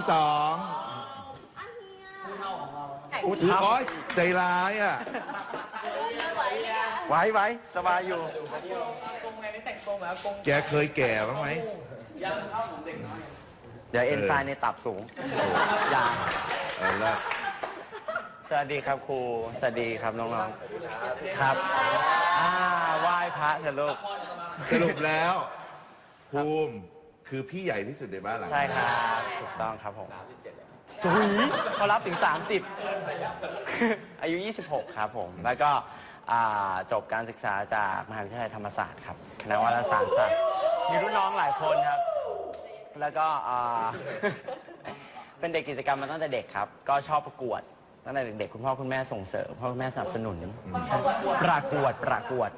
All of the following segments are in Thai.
ที่สองอุ้ยโอ๊ยใจร้ายอะไว้ไว้สบายอยู่แกเคยแก่บ้างไหมเดี๋ยวเอนไซม์ในตับสูงอย่าเออแล้วสวัสดีครับครู สวัสดีครับน้องๆ ครับ อ่าไหว้พระเถอะลูก สรุปแล้ว ภูมิ คือพี่ใหญ่ที่สุดในบ้านหลังใช่ครับถูกต้องครับผมถุยเขารับถึง 30 อายุ 26 ครับผม แล้วก็อ่าจบการศึกษาจากมหาวิทยาลัยธรรมศาสตร์ครับคณะวารสารศาสตร์มีรุ่นน้องหลายคนครับ แล้วก็อ่า เป็นเด็กกิจกรรมมาตั้งแต่เด็กครับ ก็ชอบประกวด ตั้งแต่เด็กๆคุณพ่อคุณแม่ส่งเสริมพ่อคุณแม่สนับสนุน ประกวดประกวด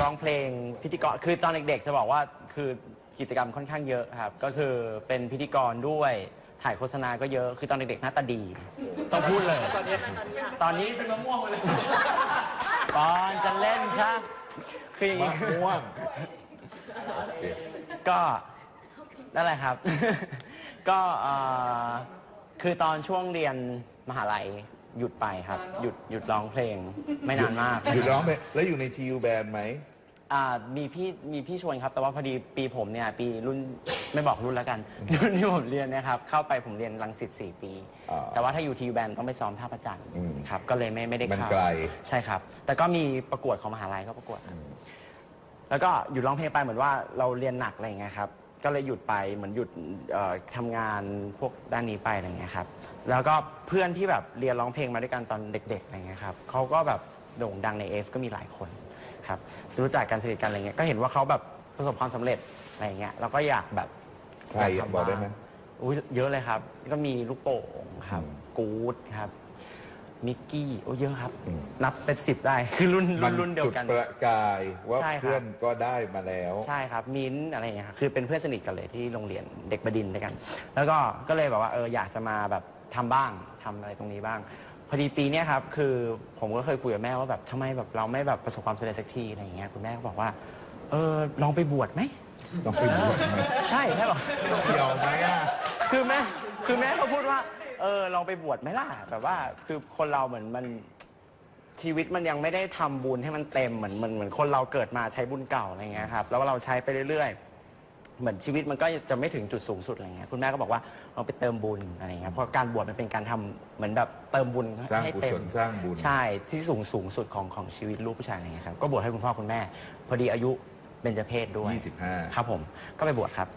ร้องเพลงพิธีกรคือตอนเด็กๆจะบอกว่าคือ กิจกรรมค่อนข้างเยอะครับ ก็คือเป็นพิธีกรด้วยถ่ายโฆษณาก็เยอะ คือตอนเด็กๆหน้าตาดี ต้องพูดเลย ตอนนี้เป็นมะม่วงเลยตอนจะเล่นใช่คืออย่างมะงี้ม่วงก็นั่นแหละครับ ก็เอ่อคือตอนช่วงเรียนมหาลัยหยุดไปครับ หยุดหยุดร้องเพลงไม่นานมากอยู่ร้องเพลงแล้วอยู่ในทีวแบนไหม อ่ามีพี่มีพี่ชวนครับ แต่ว่าพอดีปีผมเนี่ยปีรุ่นไม่บอกรุ่นแล้วกัน รุ่นที่ผมเรียนเนะครับ เข้าไปผมเรียนรังสิตสี่ปี อ่าแต่ว่าถ้าอยู่ทีแบนต้องไปซ้อมท่าประจันทร์อืมครับ ก็เลยไม่ไม่ได้มันเข้าไกล ใช่ครับ แต่ก็มีประกวดของมหาลัยก็ประกวดครับแล้วก็หยุดร้องเพลงไปเหมือนว่าเราเรียนหนักอะไรอย่างเงี้ยครับ ก็เลยหยุดไปเหมือนหยุดเอ่อทำงานพวกด้านนี้ไปอะไรอย่างเงี้ยครับ แล้วก็เพื่อนที่แบบเรียนร้องเพลงมาด้วยกันตอนเด็ก ๆอะไรเงี้ยครับเขาก็แบบโด่งดังในเอฟก็มีหลายคน ครับรู้จักกันสนิทกันอะไรเงี้ยก็เห็นว่าเขาแบบประสบความสำเร็จอะไรเงี้ยเราก็อยากแบบใครยาบอกได้ไหมทำอุ้ยเยอะเลยครับ ก็มีลูกโป่งครับ อืมกู๊ดครับมิกกี้โอ้เยอะครับ อืม นับเป็นสิบได้ คือรุ่นมัรุ่นรุ่นเดียวกัน จุประกายว่าใช่ครับ เพื่อนก็ได้มาแล้ว ใช่ครับมิ้นท์อะไรอย่างเงี้ยครับคือเป็นเพื่อนสนิทกันเลยที่โรงเรียนเด็กบดินทร์ด้วยกัน แล้วก็ก็เลยแบบว่าเอออยากจะมาแบบทำบ้างทำอะไรตรงนี้บ้าง พอดีปีเนี้ยครับคือผมก็เคยคุยกับแม่ว่าแบบทำไมแบบเราไม่แบบประสบความสำเร็จสักทีอะไรอย่างเงี้ยคุณแม่ก็บอกว่าเออลองไปบวชไหมต้องไปบวชไหมใช่ใช่บอก เกี่ยวไหมอะ คือแม่คือแม่เขาพูดว่า เออลองไปบวชไหมล่ะแบบว่าคือคนเราเหมือนมันชีวิตมันยังไม่ได้ทำบุญให้มันเต็มเหมือนเหมือนเหมือนคนเราเกิดมาใช้บุญเก่าอะไรเงี้ยครับแล้วเราใช้ไปเรื่อยๆ เหมือนชีวิตมันก็จะไม่ถึงจุดสูงสุดอะไรเงี้ยคุณแม่ก็บอกว่าลองไปเติมบุญอะไรเงี้ยเพราะการบวชมันเป็นการทำเหมือนแบบเติมบุญสร้างให้กุเต็ศมลสร้างบุญ ใช่ที่สูงสูงสุดของของชีวิตลูกผู้ชายอะไรเงี้ยครับก็บวชให้คุณพ่อคุณแม่ พอดีอายุเบญจเพศด้วย 25 ครับผมก็ไปบวชครับ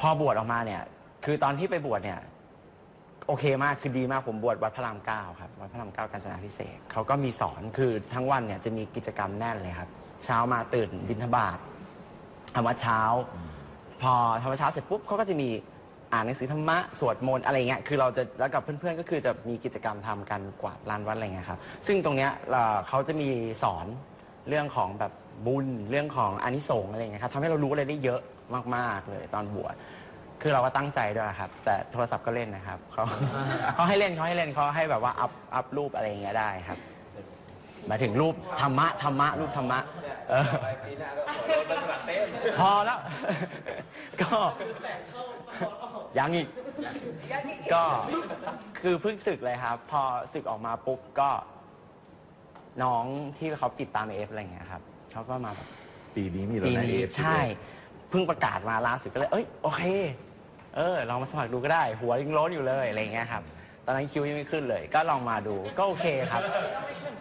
พอบวชออกมาเนี่ย คือตอนที่ไปบวชเนี่ย โอเคมากคือดีมากผมบวชวัดพระรามเก้าครับวัดพระรามเก้ากาญจนาพิเศษกเขาก็มีสอนคือทั้งวันเนี่ยจะมีกิจกรรมแน่นเลยครับ เช้ามาตื่นบิณฑบาตธรรมวัดเช้า พอธรรมวัดเช้าเสร็จปุ๊บเขาก็จะมีอ่านหนังสือธรรมะสวดมนต์อะไรเงี้ยคือเราจะแล้วกับเพื่อนๆก็คือจะมีกิจกรรมทำกันกวาดลานวัดอะไรเงี้ยครับซึ่งตรงเนี้ยเอ่อเขาจะมีสอนเรื่องของแบบบุญเรื่องของอานิสงส์อะไรเงี้ยครับทำให้เรารู้อะไรได้เยอะมากๆเลยตอนบวชคือเราก็ตั้งใจด้วยครับ แต่โทรศัพท์ก็เล่นนะครับเขา เขาให้เล่นเขาให้เล่นเขาให้แบบว่าอัพอัพรูปอะไรอย่างเงี้ยได้ครับ หมายถึงรูปธรรมะธรรมะรูปธรรมะเออพอแล้ว ก็ยังอีก ก็คือเพิ่งศึกเลยครับ พอศึกออกมาปุ๊บก็ น้องที่เขาติดตามเอฟอะไรอย่างเงี้ยครับเขาก็มาแบบปีนี้มีแล้วปีนะนี้เอฟใช่ เพิ่งประกาศมาล่าสุดก็เลย เอ้ยโอเค เออลองมาสมัครดูก็ได้ หัวยังโล้นอยู่เลยอะไรอย่างเงี้ยครับ ตอนนั้นคิวยังไม่ขึ้นเลย ก็ลองมาดูก็โอเคครับ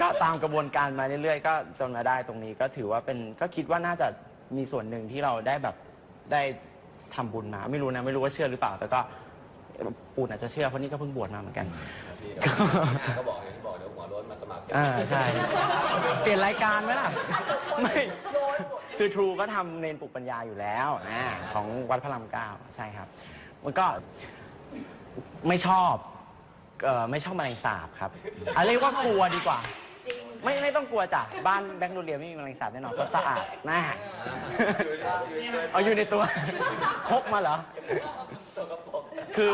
ก็ตามกระบวนการมาเรื่อยๆ ก็จนมาได้ตรงนี้ก็ถือว่าเป็นก็คิดว่าน่าจะมีส่วนหนึ่งที่เราได้แบบได้ทำบุญมา ไม่รู้นะไม่รู้ว่าเชื่อหรือเปล่า แต่ก็ปูนอาจจะเชื่อเพราะนี่ก็เพิ่งบวชมาเหมือนกัน ก็บอกอย่างที่บอกเดี๋ยวหัวโล้นมาสมัครอ่าใช่ เปลี่ยนรายการไหมล่ะ ไม่ คือทรูก็ทำเนนปลุกปัญญาอยู่แล้วนะของวัดพระรามเก้าใช่ครับ มันก็ไม่ชอบ เออไม่ชอบแมลงสาบครับอะเรียกว่ากลัวดีกว่าไม่ไม่ต้องกลัวจ้ะบ้านแบงค์โนเรียไม่มีแมลงสาบแน่นอนเพราะสะอาดนะเอาอยู่ในตัว พกมาเหรอคือ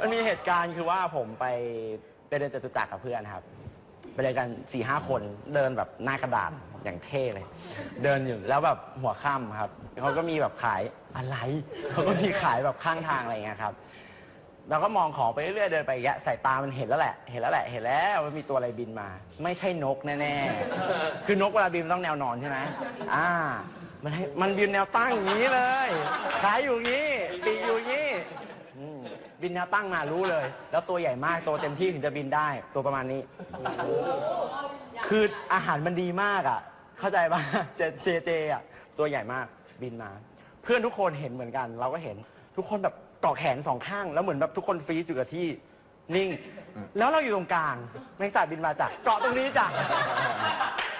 มันมีเหตุการณ์คือว่าผมไปไปเดินจตุจักรกับเพื่อนครับ ไปเดินกันสี่ห้าคนเดินแบบหน้ากระดานอย่างเท่เลย เดินอยู่แล้วแบบหัวค่ำครับเขาก็มีแบบขายอะไรเขาก็มีขายแบบข้างทางอะไรเงี้ยครับ เราก็มองของไปเรื่อยๆเดินไปอย่างเงี้ยสายตามันเห็นแล้วแหละ เห็นแล้วแหละ เห็นแล้วว่ามีตัวอะไรบินมา ไม่ใช่นกแน่ๆ คือนกเวลาบินมันต้องแนวนอนใช่ไหมอ่า มันให้มันบินแนวตั้งอย่างนี้เลย ขายอยู่อย่างนี้ ปีกอยู่อย่างนี้อืมบินแนวตั้งมารู้เลย แล้วตัวใหญ่มาก ตัวเต็มที่ถึงจะบินได้ ตัวประมาณนี้ คืออาหารมันดีมากอะ เข้าใจป่ะ เจเจเจอะ ตัวใหญ่มาก บินมา เพื่อนทุกคนเห็นเหมือนกัน เราก็เห็น ทุกคนแบบ เกาะแขนสองข้าง แล้วเหมือนแบบทุกคนฟรีซอยู่กับที่นิ่ง แล้วเราอยู่ตรงกลางแมงสาบบินมาจากเกาะตรงนี้จ้ะ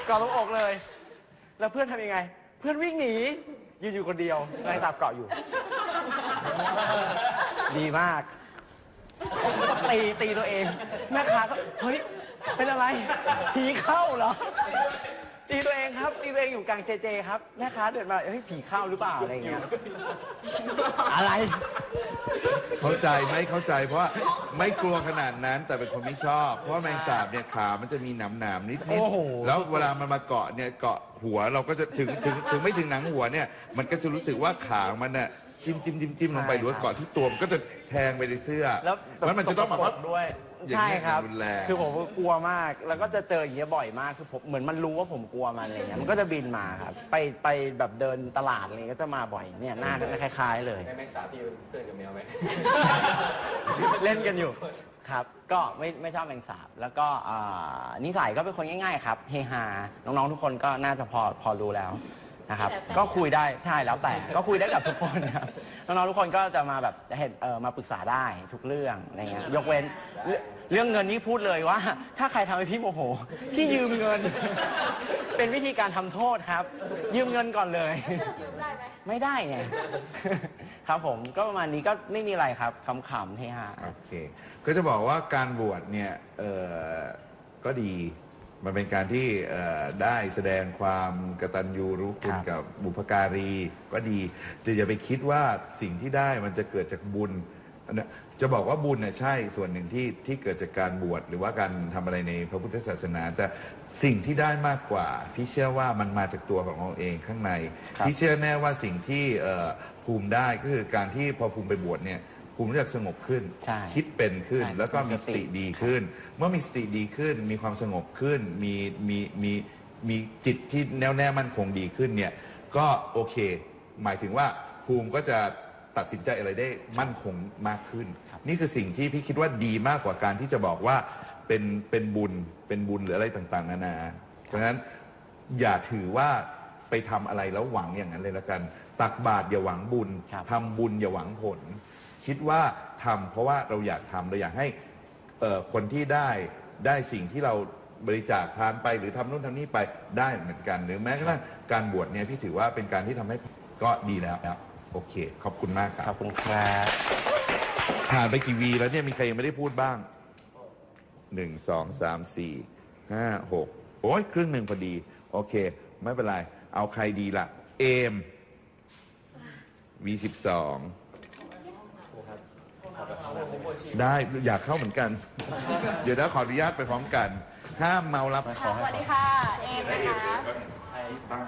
เกาะตรงอกเลย แล้วเพื่อนทำยังไง เพื่อนวิ่งหนียืนอยู่คนเดียวแมงสาบเกาะอยู่ ดีมาก ตีตีตัวเองแม่ค้าก็เฮ้ยเป็นอะไรผีเข้าเหรอ ตีตัวเองครับตีตัวเองอยู่กลางเจเจครับแม่ค้าเดินมาเฮ้ยผีเข้าหรือเปล่าอะไรอย่างเงี้ยอะไร เข้าใจไม่เข้าใจเพราะว่าไม่กลัวขนาดนั้นแต่เป็นคนไม่ชอบ เพราะว่าแมงสาบเนี่ยขามันจะมีหนามหนามๆนิดนิดโอ้โห แล้วเวลามันมาเกาะเนี่ยเกาะหัวเราก็จะถึงถึงถึงไม่ถึงหนังหัวเนี่ย มันก็จะรู้สึกว่าขามันน่ะจิ้มจิ้มจิ้มจิ้มลงไปหรือว่าเกาะที่ตัวมันก็จะแทงไปในเสื้อแล้วแล้วมันจะต้องแบบว่า สกปรกด้วย อย่างใช่เงี้ยครับ รุนแรง คือผมก็กลัวมาก แล้วก็จะเจออย่างเงี้ยบ่อยมาก คือผมเหมือนมันรู้ว่าผมกลัวมันอะไรเงี้ย มันก็จะบินมาครับ ไปไปแบบเดินตลาดอะไรเงี้ยก็จะมาบ่อย เนี่ยหน้าก็จะคล้าย ๆ เลยแม่แม่สาพี่เป็นเพื่อนกับแมวไหม เล่นกันอยู่ครับ ก็ไม่ไม่ชอบแมงสาบ แล้วก็อ่านิสัยก็เป็นคนง่าย ๆ ครับเฮฮา น้องๆ ทุกคนก็น่าจะพอพอรู้แล้วนะครับก็คุยได้ใช่แล้วแต่ ก็คุยได้กับทุกคนครับน้องๆทุกคนก็จะมาแบบเห็นเออมาปรึกษาได้ทุกเรื่องอะไรเงี้ยยกเว้น เรื่องเรื่องเงินนี่พูดเลยว่า ถ้าใครทำให้พี่โมโห พี่ยืมเงิน เป็นวิธีการทำโทษครับ ยืมเงินก่อนเลยไม่ได้ไง ครับผมก็ประมาณนี้ก็ไม่มีอะไรครับขำๆเฮฮาโอเค ก็จะบอกว่าการบวชเนี่ยเออก็ดี มันเป็นการที่เอ่อได้แสดงความกตัญญูรู้คุณครับกับบุพการีก็ดีแต่อย่าไปคิดว่าสิ่งที่ได้มันจะเกิดจากบุญอันเนี้ย จะบอกว่าบุญน่ะใช่ส่วนหนึ่งที่ที่เกิดจากการบวชหรือว่าการทำอะไรในพระพุทธศาสนา แต่สิ่งที่ได้มากกว่าที่เชื่อว่ามันมาจากตัวของเราเองข้างในครับที่เชื่อแน่ว่าสิ่งที่เอ่อภูมิได้ก็คือการที่พอภูมิไปบวชเนี่ยภูมิรู้จักสงบขึ้น ใช่คิดเป็นขึ้น ใช่แล้วก็มีมีสสติติดีขึ้น เมื่อมีสติดีขึ้น มีความสงบขึ้น มีมีมีมีจิตที่แน่วแน่มั่นคงดีขึ้นเนี่ยก็โอเค หมายถึงว่าภูมิก็จะ ตัดสินใจอะไรได้มั่นคงมากขึ้น นี่คือสิ่งที่พี่คิดว่าดีมากกว่าการที่จะบอกว่าเป็นเป็นบุญเป็นบุญหรืออะไรต่างๆนานา เพราะฉะนั้นอย่าถือว่าไปทำอะไรแล้วหวังอย่างนั้นเลยละกัน ตักบาตรอย่าหวังบุญครับทำบุญอย่าหวังผล คิดว่าทำเพราะว่าเราอยากทำเราอยากให้เอ่อคนที่ได้ได้สิ่งที่เราบริจาคทานไปหรือทำนู่นทำนี่ไปได้เหมือนกัน หรือแม้กระทั่งการบวชเนี่ยพี่ถือว่าเป็นการที่ทำให้ก็ดีแล้วครับ โอเค ขอบคุณมากคขอรับบคุณครับผ่านไปกี่วีแล้วเนี่ยมีใครยังไม่ได้พูดบ้างหนึ่งสองสามสี่ห้าหกโอ้ยครึ่งหนึ่งพอดี โอเค ไม่เป็นไร เอาใครดีล่ะ เอมวีสิบสองได้อยากเข้าเหมือนกัน เดี๋ยวนะขออนุญาตไปพร้อมกัน ห้ามเมารับ ค่ะ สวัสดีค่ะ เอมนะคะ ตั้ง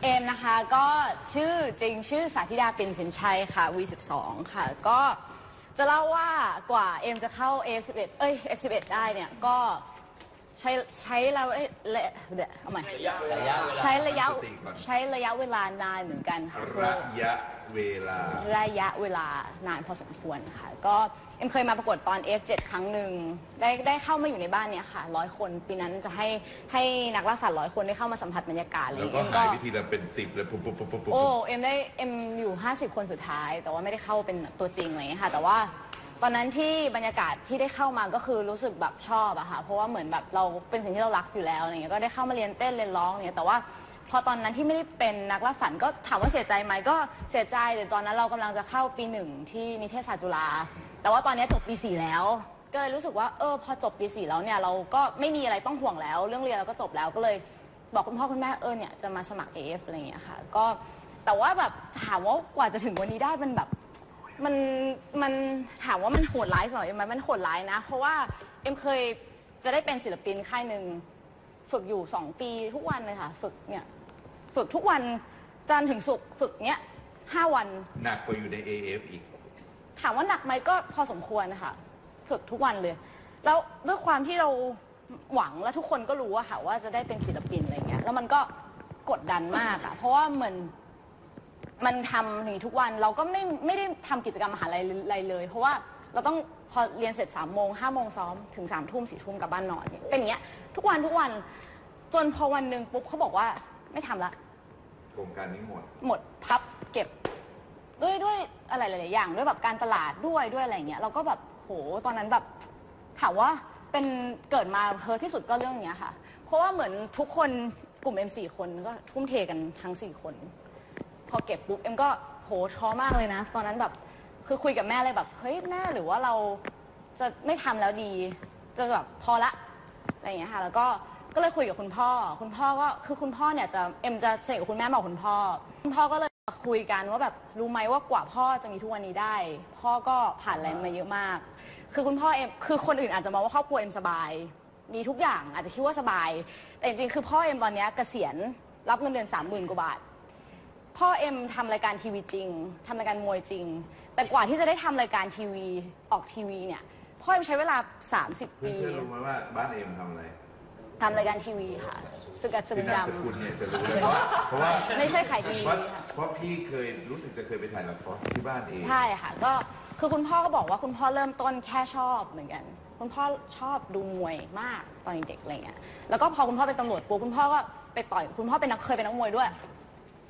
เวลาเอมนะคะก็ชื่อจริงชื่อสาธิดาปิ่นสินชัยค่ะ V12 ค่ะ ก็จะเล่าว่ากว่าเอมจะเข้า F11 เอ้ย F11 ได้เนี่ยก็ใช้ใช้เราเอ้ยเละเดี๋ยวเอาใหม่ระยะเวลาใช้ระยะใช้ระยะเวลานานเหมือนกันค่ะคือระยะเวลา ระยะเวลานานพอสมควรค่ะ ก็ เอ็มเคยมาประกวดตอน F7 ครั้งหนึ่งได้ได้เข้ามาอยู่ในบ้านเนี่ยค่ะร้อยคนปีนั้นจะให้ให้นักล่าสัตว์ร้อยคนได้เข้ามาสัมผัสบรรยากาศอะไรอแล้วย่างก็เงี้ยหายเอ็มไปทีละเป็นสิบเลยปุ๊บปุ๊บปุ๊บปุ๊บปุ๊บ โอ้เอ็มได้เอ็มอยู่ 50 คนสุดท้าย แต่ว่าไม่ได้เข้าเป็นตัวจริงอะไรอย่างเงี้ยค่ะ แต่ว่าตอนนั้นที่บรรยากาศที่ได้เข้ามาก็คือรู้สึกแบบชอบอะค่ะเพราะว่าเหมือนแบบเราเป็นสิ่งที่เรารักอยู่แล้วอะไรเงี้ยก็ได้เข้ามาเรียนเต้นเรียนร้องเนี่ยแต่ว่าพอตอนนั้นที่ไม่ได้เป็นนักล่าฝันก็ถามว่าเสียใจไหมก็เสียใจแต่ตอนนั้นเรากำลังจะเข้าปีหนึ่งที่นิเทศศาสตร์จุฬา แต่ว่าตอนนี้จบปีสี่แล้ว ก็เลยรู้สึกว่าเออพอจบปีสี่แล้วเนี่ยเราก็ไม่มีอะไรต้องห่วงแล้ว เรื่องเรียนเราก็จบแล้วก็เลยบอกคุณพ่อคุณแม่เออเนี่ยจะมาสมัคร AF อะไรอย่างเงี้ยค่ะ ก็แต่ว่าแบบถามว่ากว่าจะถึงวันนี้ได้มันแบบมันมันถามว่ามันโหดร้ายสำหรับเอ็มไหมมันโหดร้ายนะ เพราะว่าเอ็มเคยจะได้เป็นศิลปินค่ายหนึ่งฝึกอยู่สองปีทุกวันเลยค่ะ ฝึกเนี่ยฝึกทุกวันจันทร์ถึงศุกร์ฝึกเนี้ยห้าวัน หนักกว่าอยู่ใน AF อีก ถามว่าหนักไหมก็พอสมควรนะคะฝึกทุกวันเลย แล้วด้วยความที่เราหวังและทุกคนก็รู้อะค่ะว่าจะได้เป็นศิลปินอะไรเงี้ยแล้วมันก็กดดันมากอะเพราะว่าเหมือนมันทำอย่างนี้ทุกวันเราก็ไม่ไม่ได้ทำกิจกรรมมหาลัยอะไรเลย เพราะว่าเราต้องพอเรียนเสร็จสามโมงห้าโมงซ้อมถึงสามทุ่มสี่ทุ่มกลับบ้านนอนเป็นอย่างเงี้ย ทุกวันทุกวันจนพอวันหนึ่งปุ๊บเขาบอกว่าไม่ทำละ โครงการนี้หมด หมดพับเก็บ ด้วยด้วย อะไรหลายๆอย่างด้วยแบบการตลาดด้วยด้วยอะไรเงี้ยเราก็แบบโหตอนนั้นแบบถามว่าเป็นเกิดมาเฮิร์ทที่สุดก็เรื่องเนี้ยค่ะ เพราะว่าเหมือนทุกคนกลุ่ม M4 คนก็ทุ่มเทกันทั้ง4คน พอเก็บปุ๊บเอ็มก็โหท้อมากเลยนะ ตอนนั้นแบบคือคุยกับแม่เลยแบบเฮ้ยแม่หรือว่าเราจะไม่ทำแล้วดี จะแบบพอละอะไรอย่างเงี้ยค่ะ แล้วก็ก็เลยคุยกับคุณพ่อ คุณพ่อก็คือคุณพ่อเนี่ยจะเอ็มจะเสกกับคุณแม่บอกคุณพ่อ คุณพ่อก็เลย คุยกันว่าแบบรู้ไหมว่ากว่าพ่อจะมีทุกวันนี้ได้ พ่อก็ผ่านอะไรมาเยอะมาก คือคุณพ่อเอ็มคือคนอื่นอาจจะมองว่าครอบครัวเอ็มสบาย มีทุกอย่างอาจจะคิดว่าสบาย แต่จริงๆคือพ่อเอ็มตอนเนี้ยเกษียณรับเงินเดือนสามหมื่นกว่าบาท พ่อเอ็มทำรายการทีวีจริงทำรายการมวยจริง แต่กว่าที่จะได้ทำรายการทีวีออกทีวีเนี่ยพ่อเอ็มใช้เวลา 30เพื่ปีอนๆรู้ไหมว่าบ้านเอ็มทำอะไร ทำรายการทีวีค่ะสึกกับสึคืกอนามสดำกุลเนี่ยจะรู้เลยเพราะว่าเพราะว่าไม่ใช่ขายทีวีเพราะค่ะ เพราะพี่เคยรู้สึกจะเคยไปถ่ายละครที่บ้านเอง ใช่ค่ะ ก็คือคุณพ่อก็บอกว่าคุณพ่อเริ่มต้นแค่ชอบเหมือนกัน คุณพ่อชอบดูมวยมากตอนเด็กอะไรเงี้ยแล้วก็พอคุณพ่อเป็นตำรวจปุ๊บคุณพ่อก็ไปต่อยคุณพ่อเป็นนักเคยเป็นนักมวยด้วย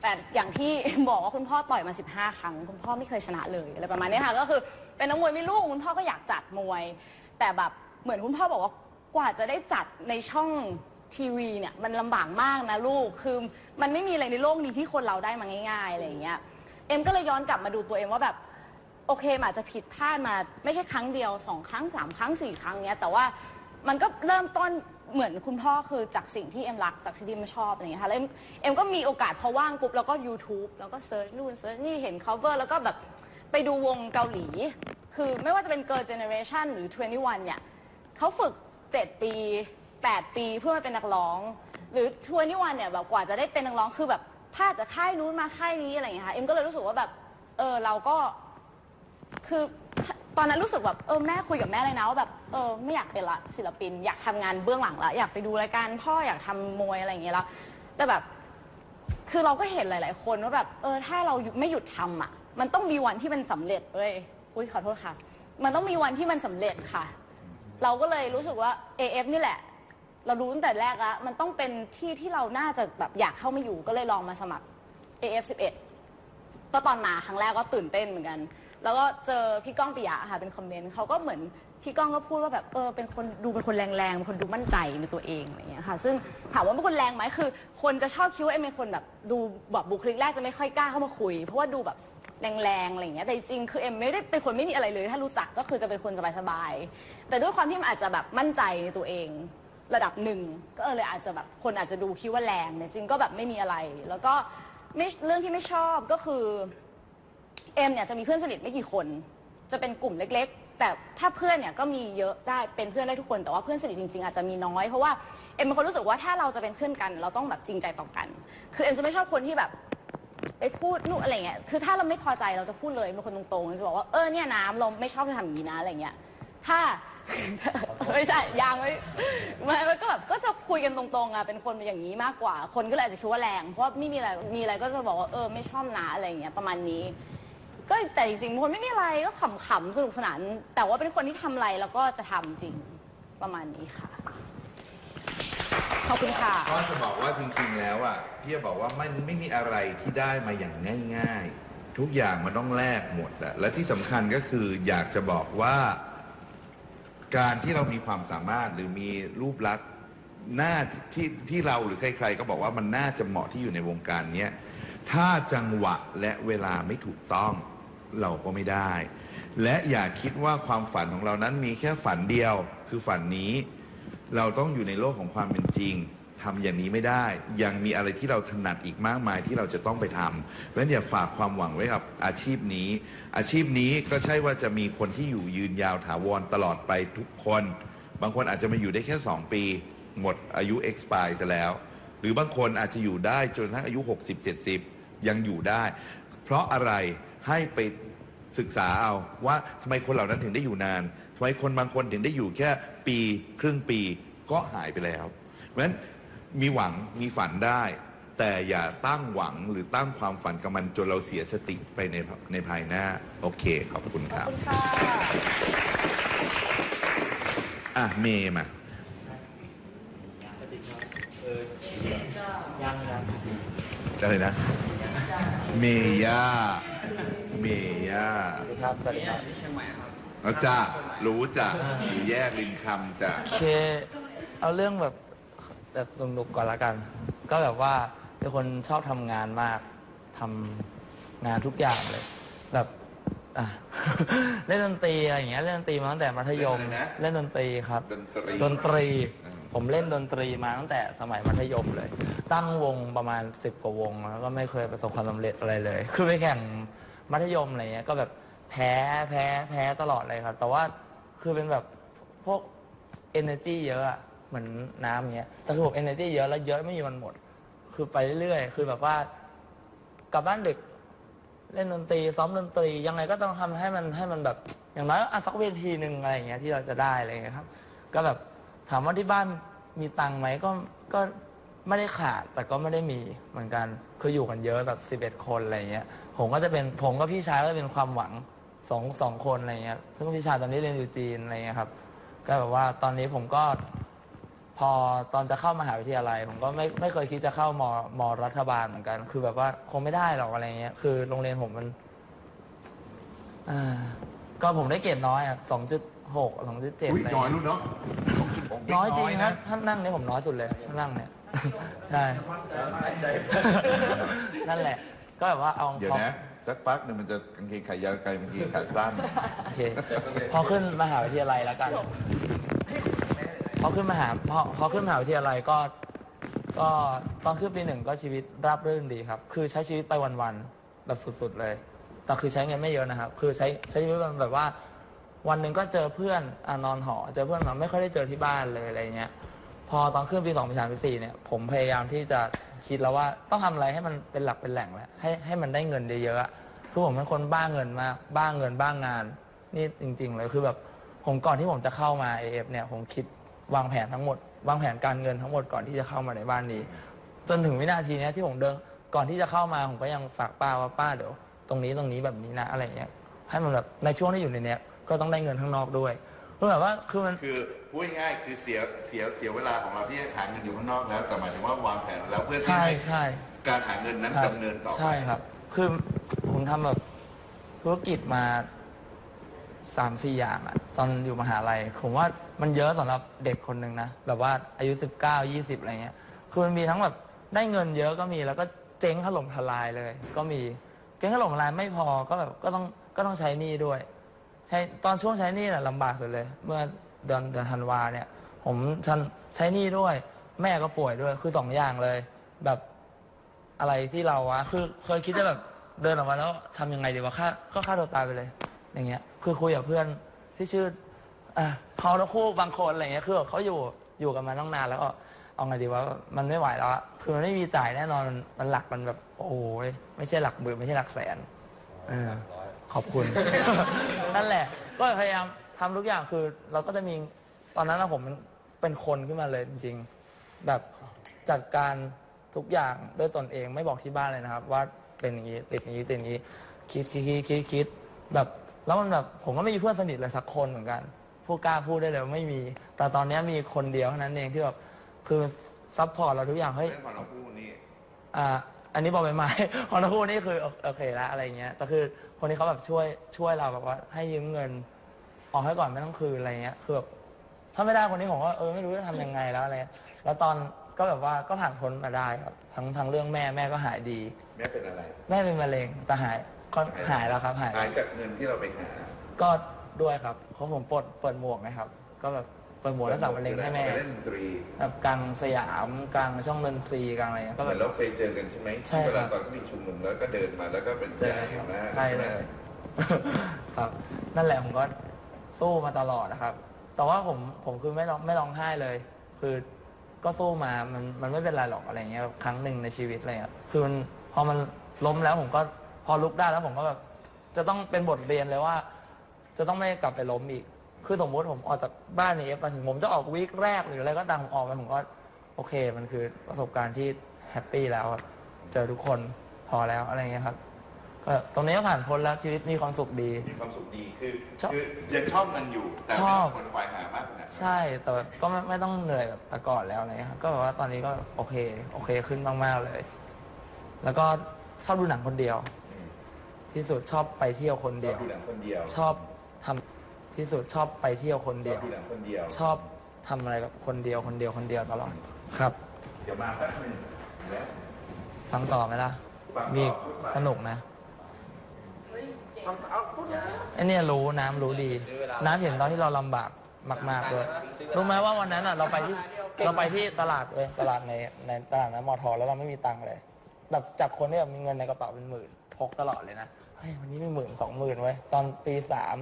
แต่อย่างที่ บอกว่าคุณพ่อต่อยมา 15 ครั้ง คุณพ่อไม่เคยชนะเลยอะไรประมาณนี้ค่ะก็คือเป็นนักมวยไม่รู้คุณพ่อก็อยากจัดมวย แต่แบบเหมือนคุณพ่อบอกว่า กว่าจะได้จัดในช่องทีวีเนี่ยมันลำบากมากนะลูก คือมันไม่มีอะไรในโลกนี้ที่คนเราได้มาง่ายๆอะไรอย่างเงี้ย เอ็มก็เลยย้อนกลับมาดูตัวเองว่าแบบ โอเคมันอาจจะผิดพลาดมาไม่ใช่ครั้งเดียวสองครั้งสามครั้งสี่ครั้งเนี้ย แต่ว่ามันก็เริ่มต้นเหมือนคุณพ่อคือจากสิ่งที่เอ็มรักจากสิ่งที่เอ็มชอบอะไรอย่างเงี้ยค่ะแล้วเอ็มเอ็มก็มีโอกาสพอว่างปุ๊บแล้วก็ YouTube แล้วก็เซิร์ชนู่นเซิร์ชนี่เห็น cover แล้วก็แบบไปดูวงเกาหลี คือไม่ว่าจะเป็น Girl Generation หรือ 21เนี่ยเขาฝึก 7 ปี 8 ปีเพื่อมาเป็นนักร้อง หรือ21เนี่ยแบบกว่าจะได้เป็นนักร้องคือแบบถ้าจะค่ายนู้นมาค่ายนี้อะไรอย่างเงี้ยค่ะเอ็มก็เลยรู้สึกว่าแบบเออเราก็คือตอนนั้นรู้สึกแบบเออแม่คุยกับแม่เลยนะว่าแบบเออไม่อยากเป็นละศิลปิน อยากทำงานเบื้องหลังละอยากไปดูรายการพ่ออยากทำมวยอะไรอย่างเงี้ยแล้วแต่แบบคือเราก็เห็นหลาย ๆ คนว่าแบบเออถ้าเราไม่หยุดทำอะ มันต้องมีวันที่มันสำเร็จเว้ยอุ้ยขอโทษค่ะ มันต้องมีวันที่มันสำเร็จค่ะ เราก็เลยรู้สึกว่า AF นี่แหละ เรารู้ตั้งแต่แรกแล้วมันต้องเป็นที่ที่เราน่าจะแบบอยากเข้ามาอยู่ก็เลยลองมาสมัคร AF 11 ก็ตอนมาครั้งแรกก็ตื่นเต้นเหมือนกัน แล้วก็เจอพี่ก้องปิยะค่ะเป็นคอมเมนต์เขาก็เหมือนพี่ก้องก็พูดว่าแบบเออเป็นคนดูเป็นคนแรงๆเป็นคนดูมั่นใจในตัวเองอะไรอย่างเงี้ยค่ะ ซึ่งถามว่าเป็นคนแรงไหมคือ คนจะชอบคิดว่าเอ็มเป็นคนแบบ ดูแบบบุคลิกแรกจะไม่ค่อยกล้าเข้ามาคุย เพราะว่าดูแบบ แรงๆอะไรอย่างเงี้ยแต่จริงๆคือเอ็มไม่ได้เป็นคนไม่มีอะไรเลย ถ้ารู้จักก็คือจะเป็นคนสบายๆแต่ด้วยความที่มันอาจจะแบบมั่นใจในตัวเอง ระดับหนึ่งก็เลยอาจจะแบบคนอาจจะดูคิดว่าแรงแต่จริงก็แบบไม่มีอะไร แล้วก็ไม่เรื่องที่ไม่ชอบก็คือเอ็มเนี่ยจะมีเพื่อนสนิทไม่กี่คน จะเป็นกลุ่มเล็ก ๆ แต่ถ้าเพื่อนเนี่ยก็มีเยอะได้เป็นเพื่อนได้ทุกคนแต่ว่าเพื่อนสนิทจริงๆอาจจะมีน้อยเพราะว่าเอ็มเป็นคนรู้สึกว่าถ้าเราจะเป็นเพื่อนกัน เราต้องแบบจริงใจต่อกัน คือเอ็มจะไม่ชอบคนที่แบบ ไปพูดนู่นอะไรเงี้ย คือถ้าเราไม่พอใจเราจะพูดเลยเป็นคนตรงๆจะบอกว่าเออเนี่ยน้ำเราไม่ชอบทำอย่างนี้นะอะไรเงี้ย ถ้า ไม่ใช่ยังไม่ไม่มันก็แบบก็จะคุยกันตรงๆอะเป็นคนอย่างนี้มากกว่า คนก็เลยอาจจะคิดว่าแรง เพราะว่าไม่มีอะไรมีอะไรก็จะบอกว่าเออไม่ชอบนะอะไรเงี้ยประมาณนี้ ก็แต่จริงๆเป็นคนไม่มีอะไรก็ขำๆสนุกสนาน แต่ว่าเป็นคนที่ทำอะไรแล้วก็จะทำจริงประมาณนี้ค่ะ ขอบคุณค่ะก็จะบอกว่าจริงๆแล้วอะพี่จะบอกว่ามันไม่มีอะไรที่ได้มาอย่างง่าย ๆ ทุกอย่างมันต้องแลกหมดอะและที่สำคัญก็คืออยากจะบอกว่า การที่เรามีความสามารถหรือมีรูปลักษณ์หน้าที่ที่เราหรือใคร ๆ ก็บอกว่ามันน่าจะเหมาะที่อยู่ในวงการเนี้ยถ้าจังหวะและเวลาไม่ถูกต้องเราก็ไม่ได้ และอย่าคิดว่าความฝันของเรานั้นมีแค่ฝันเดียวคือฝันนี้ เราต้องอยู่ในโลกของความเป็นจริงทำอย่างนี้ไม่ได้ ยังมีอะไรที่เราถนัดอีกมากมายที่เราจะต้องไปทำเพราะฉะนั้นอย่าฝากความหวังไว้กับอาชีพนี้ อาชีพนี้ก็ใช่ว่าจะมีคนที่อยู่ยืนยาวถาวรตลอดไปทุกคน บางคนอาจจะมาอยู่ได้แค่ 2 ปี หมดอายุ expire ซะแล้ว หรือบางคนอาจจะอยู่ได้จนทั่งอายุ 60 70 ยังอยู่ได้ เพราะอะไรให้ไปศึกษาเอาว่าทำไมคนเหล่านั้นถึงได้อยู่นาน ทำไมคนบางคนถึงได้อยู่แค่ปีครึ่งปีก็หายไปแล้ว เพราะฉะนั้นมีหวังมีฝันได้ แต่อย่าตั้งหวังหรือตั้งความฝันกับมันจนเราเสียสติไปในในภายหน้า โอเค ขอบคุณครับค่ะอะเมย์มายังยังอะไรนะ เมย่า เมย่าครับสวัสดีครับ แล้วจ้ารู้จ้ะอยู่แยกริมคำจ้ะโอเค เอาเรื่องแบบแบบหนุกๆก่อนละกัน ก็แบบว่าเป็นคนชอบทำงานมากทำงานทุกอย่างเลย แบบอะ เล่นดนตรีอะไรอย่างเงี้ยเล่นดนตรีมาตั้งแต่มัธยม เล่นอะไรนะเล่นดนตรีครับ ดนตรี ดนตรีอืมผมเล่นดนตรีมาตั้งแต่สมัยมัธยมเลย ตั้งวงประมาณสิบกว่าวง แล้วก็ไม่เคยประสบความสำเร็จอะไรเลย คือไปแข่งมัธยมอะไรเงี้ยก็แบบ แพ้แพ้แพ้ตลอดเลยครับ แต่ว่าคือเป็นแบบพวก energy เยอะอะเหมือนน้ำเงี้ยแต่คือผม energy เยอะแล้วเยอะไม่มีวันหมด คือไปเรื่อยๆ คือแบบว่ากลับบ้านดึกเล่นดนตรีซ้อมดนตรียังไงก็ต้องทำให้มันให้มันแบบ อย่างน้อยก็อะสักเวทีหนึ่งอะไรอย่างเงี้ยที่เราจะได้อะไรเงี้ยครับ ก็แบบถามว่าที่บ้านมีตังค์ไหมก็ก็ไม่ได้ขาดแต่ก็ไม่ได้มีเหมือนกันคืออยู่กันเยอะแบบสิบเอ็ดคนอะไรเงี้ยผมก็จะเป็นผมกับพี่ชายก็จะเป็นความหวัง สองสองคนอะไรเงี้ยซึ่งพี่ชายตอนนี้เรียนอยู่จีนอะไรเงี้ยครับ ก็แบบว่าตอนนี้ผมก็พอตอนจะเข้ามหาวิทยาลัย ผมก็ไม่ไม่เคยคิดจะเข้ามมรัฐบาลเหมือนกัน คือแบบว่าคงไม่ได้หรอกอะไรเงี้ย คือโรงเรียนผมมันอ่าก็ผมได้เกรดน้อยอะสองจุดหกสองจุดเจ็ดอุ้ยอะไรน้อยเงี้ยลูกเนาะน้อยจริงนะนะท่านนั่งเนี่ยผมน้อยสุดเลยท่านนั่งเนี่ยใช่ นั่นแหละ ก็แบบว่าเอาเดี๋ยวนะ สักพักหนึ่งมันจะกางเกงขายาวไกลกางเกงขาสั้น โอเคพอขึ้นมหาวิทยาลัยแล้วกัน พอขึ้นมหาพอพอขึ้นมหาวิทยาลัยก็ ก็ตอนขึ้นปีหนึ่งก็ชีวิตราบรื่นดีครับ คือใช้ชีวิตไปวันๆแบบสุดๆเลย แต่คือใช้เงินไม่เยอะนะครับ คือใช้ใช้ชีวิตแบบว่า วันหนึ่งก็เจอเพื่อนอะนอนหอ เจอเพื่อนมาไม่ค่อยได้เจอที่บ้านเลยอะไรเงี้ย พอตอนขึ้นปีสองปีสามปีสี่เนี่ย ผมพยายามที่จะคิดแล้วว่าต้องทำอะไรให้มันเป็นหลักเป็นแหล่งแล้วให้ให้มันได้เงินเยอะๆอะ คือผมเป็นคนบ้าเงินมากบ้าเงินบ้างงาน นี่จริง ๆ เลยคือแบบผมก่อนที่ผมจะเข้ามา AF เนี่ยผมคิดวางแผนทั้งหมด วางแผนการเงินทั้งหมดก่อนที่จะเข้ามาในบ้านนี้ จนถึงวินาทีเนี้ยที่ผมเดินก่อนที่จะเข้ามาผมก็ยังฝากป้าว่าป้าเดี๋ยว ตรงนี้ตรงนี้แบบนี้นะอะไรเงี้ยให้มันแบบในช่วงที่อยู่ในเนี้ยก็ต้องได้เงินข้างนอกด้วยเพื่อแบบว่าคือมัน คือพูดง่ายๆคือเสียเสียเสียเวลาของเราที่จะหาเงินอยู่ข้างนอกแล้ว แต่หมายถึงว่าวางแผนแล้วเพื่อที่ใช่ให้ใช่ การหาเงินนั้นครับดำเนินต่อไป ใช่ครับ คือ ผมทำแบบธุรกิจมาสามสี่อย่างอะตอนอยู่มหาลัย ผมว่ามันเยอะสำหรับเด็กคนหนึ่งนะ แบบว่าอายุสิบเก้ายี่สิบอะไรเงี้ย คือมันมีทั้งแบบได้เงินเยอะก็มีแล้วก็เจ๊งถล่มทลายเลย ก็มีเจ๊งถล่มทลายไม่พอก็แบบก็ต้องก็ต้องใช้หนี้ด้วย ใช้ตอนช่วงใช้หนี้น่ะลำบากสุดเลย เมื่อเดือนเดือนธันวาเนี่ย ผมฉันใช้หนี้ด้วย แม่ก็ป่วยด้วยคือสองอย่างเลย แบบอะไรที่เราวะคือเคยคิดจะแบบ เดินออกมาแล้วทำยังไงดีวะฆ่าก็ฆ่าตัวตายไปเลย อย่างเงี้ย คือคุยกับเพื่อนที่ชื่ออะพอแล้วคู่บางคนอะไรเงี้ยคือเขาอยู่อยู่กันมาตั้งนานแล้วก็เอาไงดีวะมันไม่ไหวแล้วอะคือมันไม่มีจ่ายแน่นอนมันหลักมันแบบโอ้ยไม่ใช่หลักหมื่นไม่ใช่หลักแสนเออ ขอบคุณ นั่นแหละ ก็พยายามทำทุกอย่างคือ เราก็จะมีตอนนั้นนะผมเป็นคนขึ้นมาเลยจริงๆแบบจัดการทุกอย่างด้วยตนเองไม่บอกที่บ้านเลยนะครับ ว่า เป็นอย่างนี้ติดอย่างนี้ติดอย่างนี้คิดคิดคิดคิดคิดแบบ แล้วมันแบบผมก็ไม่มีเพื่อนสนิทเลยสักคนเหมือนกันผู้กล้าพูดได้เลยว่าไม่มี แต่ตอนนี้มีคนเดียวเท่านั้นเองที่แบบคือซัพพอร์ตเราทุกอย่างเฮ้ย เรื่องของน้องผู้นี่อ่าอันนี้บอกไปไหมของทั้งคู่นี่คือโอโอเคแล้วอะไรเงี้ยแต่คือคนที่เขาแบบช่วยช่วยเราแบบว่าให้ยืมเงิน ออกให้ก่อนไม่ต้องคืนอะไรเงี้ยคือแบบถ้าไม่ได้คนนี้ผมก็เออไม่รู้จะทำยังไงแล้วอะไรเงี้ยแล้วตอน ก็แบบว่าก็ผ่านพ้นมาได้ครับทั้งทั้งเรื่องแม่แม่ก็หายดี แม่เป็นอะไร แม่เป็นมะเร็งแต่หายก็หายแล้วครับหาย หายจากเงินที่เราไปหาก็ด้วยครับเขาะผมเปิดเปิดหมวกนะครับ ก็แบบเปิดหมวกแล้วสั่งมะเร็งให้แม่ไปเล่นดนตรีแบบกลางสยามกลางช่องนนทรีย์กลางอะไรเงี้ยก็เหแบมือบนเราเคยเจอกันใช่ไหมใช่เวลาครับตอนที่มีชุมนุมแล้วก็เดินมาแล้วก็เป็นเจอใหญ่ครับมากใช่เลย ครับ นั่นแหละผมก็สู้มาตลอดนะครับ แต่ว่าผมผมคือไม่ร้องไม่ร้องไห้เลย คือ ก็สู้มา มันมันไม่เป็นไรหรอกอะไรเงี้ยแบบครั้งหนึ่งในชีวิตอะไรเงี้ยคือมันพอมันล้มแล้วผมก็พอลุกได้แล้วผมก็แบบจะต้องเป็นบทเรียนเลยว่า จะต้องไม่กลับไปล้มอีก คือสมมติผมออกจากบ้านนี้มาถึงผมจะออกวีคแรกหรืออะไรก็ตามผมออกไปผมก็โอเค มันคือประสบการณ์ที่แฮปปี้แล้วครับเจอทุกคนพอแล้วอะไรเงี้ยครับ ก็ตรงนี้ก็ผ่านพ้นแล้วชีวิตมีความสุขดี มีความสุขดีคือชอบ คือยังชอบมันอยู่ แต่ชไม่อบต้องคนควายหามากขนาดนั้นใช่แต่แบบก็ไม่ไม่ต้องเหนื่อยแบบแต่ก่อนแล้วอะไรเงี้ยครับก็แบบว่าตอนนี้ก็โอเค โอเคขึ้นมากๆเลย แล้วก็ชอบดูหนังคนเดียวที่สุดชอบไปเที่ยวคนชอเดีบยว ดูหนังคนเดียวชอบทำที่สุดชอบไปเที่ยวคนชเดีอยวบดูหนังคนเดียว ชอบทำอะไรแบบคนเดียวคนเดียวคนเดียวตลอดครับเดี๋ยวมาแป๊บหนึงแล้ว ฟังต่อไหมล่ะฟังต่อมีพูดไป สนุกนะเอาพูดเลย ไอเนี่ยรู้น้ำรู้ดี น้ำเห็นตอนที่เราลำบากมากๆเลยรู้ไหมว่าวันนั้นอะเราไปที่เราไปที่ตลาดเลยตลาดในในตลาดน้ำมอทอแล้วเราไม่มีตังค์เลยแบบจากคนที่แบบมีเงินในกระเป๋าเป็นหมื่นพกตลอดเลยนะเฮ้ยวันนี้มีหมื่นสองหมื่นไว้ยตอนปีสาม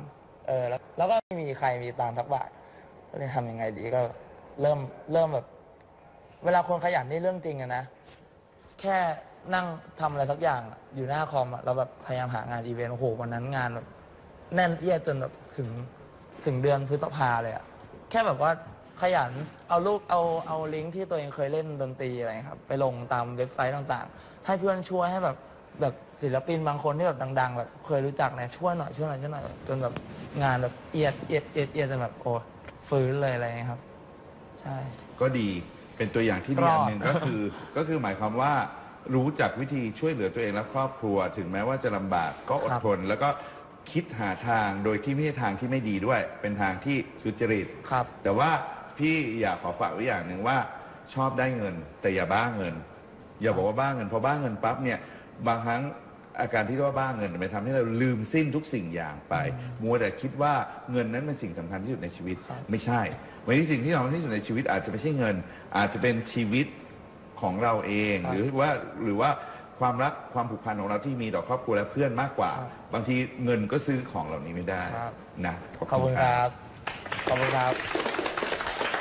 เออแล้วแล้วก็ไม่มีใครมีตังค์สักบาทก็เลยทำยังไงดีก็เริ่มเริ่มแบบ เวลาคนขยันนี่เรื่องจริงอะนะ แค่ นั่งทำอะไรสักอย่างอะอยู่หน้าคอมอะเราแบบพยายามหางานอีเวนต์โอ้โหวันนั้นงานแบบแน่นเอียดจนแบบถึงถึงเดือนพฤษภาเลยอะแค่แบบว่าขยันเอารูปเอาเอาลิงก์ที่ตัวเองเคยเล่นดนตรีอะไรครับ ไปลงตามเว็บไซต์ต่างๆ ให้เพื่อนช่วยให้แบบแบบศิลปินบางคนที่แบบดังๆแบบเคยรู้จักเนี่ยช่วยหน่อยช่วยหน่อยช่วยหน่อยจนแบบงานแบบเอียดเอียดเอียดเอียดจนแบบโอ้ฟื้นเลยอะไรอย่างเงี้ยครับ ใช่ ก็ดีเป็นตัวอย่างที่ดีอันหนึ่งก็คือก็คือหมายความว่า รู้จักวิธีช่วยเหลือตัวเองและครอบครัว ถึงแม้ว่าจะลำบากก็อดทน แล้วก็คิดหาทางโดยที่ไม่ใช่ทางที่ไม่ดีด้วย เป็นทางที่สุจริต ครับ แต่ว่าพี่อยากขอฝากไว้อย่างหนึ่งว่าชอบได้เงิน แต่อย่าบ้าเงิน อย่าบอกว่าบ้าเงินเพราะบ้าเงินปั๊บเนี่ยบางครั้งอาการที่เรียกว่าบ้าเงินมันทำให้เราลืมสิ้นทุกสิ่งอย่างไป มัวแต่คิดว่าเงินนั้นเป็นสิ่งสำคัญที่สุดในชีวิตครับไม่ใช่วันนี้สิ่งที่สำคัญที่สุดในชีวิตอาจจะไม่ใช่เงิน อาจจะเป็นชีวิต ของเราเองครับหรือว่าหรือว่าความรักความผูกพันของเราที่มีต่อครอบครัวและเพื่อนมากกว่าครับบางทีเงินก็ซื้อของเหล่านี้ไม่ได้ครับ นะขอบคุณครับ ขอบคุณครับ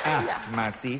อะมาซิ